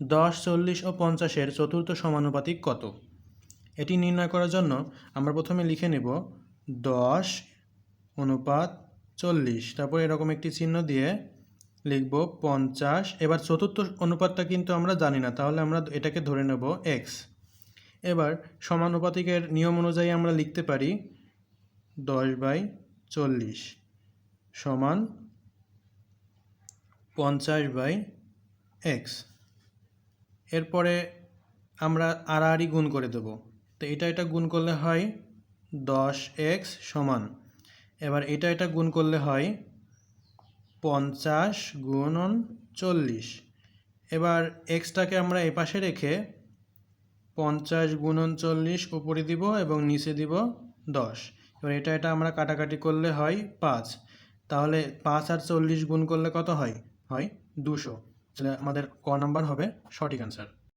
দশ, চল্লিশ ও পঞ্চাশের চতুর্থ সমানুপাতিক কত? এটি নির্ণয় করার জন্য আমরা প্রথমে লিখে নেব দশ অনুপাত চল্লিশ। তারপর এরকম একটি চিহ্ন দিয়ে লিখব পঞ্চাশ। এবার চতুর্থ অনুপাতটা কিন্তু আমরা জানি না, তাহলে আমরা এটাকে ধরে নেব এক্স এবার সমানুপাতিকের নিয়ম অনুযায়ী আমরা লিখতে পারি দশ বাই চল্লিশ সমান পঞ্চাশ বাই এক্স এরপরে আমরা আড়াআড়ি গুণ করে দেব। তো এটা এটা গুণ করলে হয় দশ এক্স সমান। এবার এটা এটা গুণ করলে হয় পঞ্চাশ গুণন চল্লিশ। এবার এক্সটাকে আমরা এপাশে রেখে পঞ্চাশ গুণন চল্লিশ উপরে দিব এবং নিচে দিব দশ। এবার এটা এটা আমরা কাটাকাটি করলে হয় পাঁচ। তাহলে পাঁচ আর চল্লিশ গুণ করলে কত হয়? হয় দুশো। তাহলে আমাদের ক নাম্বার হবে সঠিক অ্যান্সার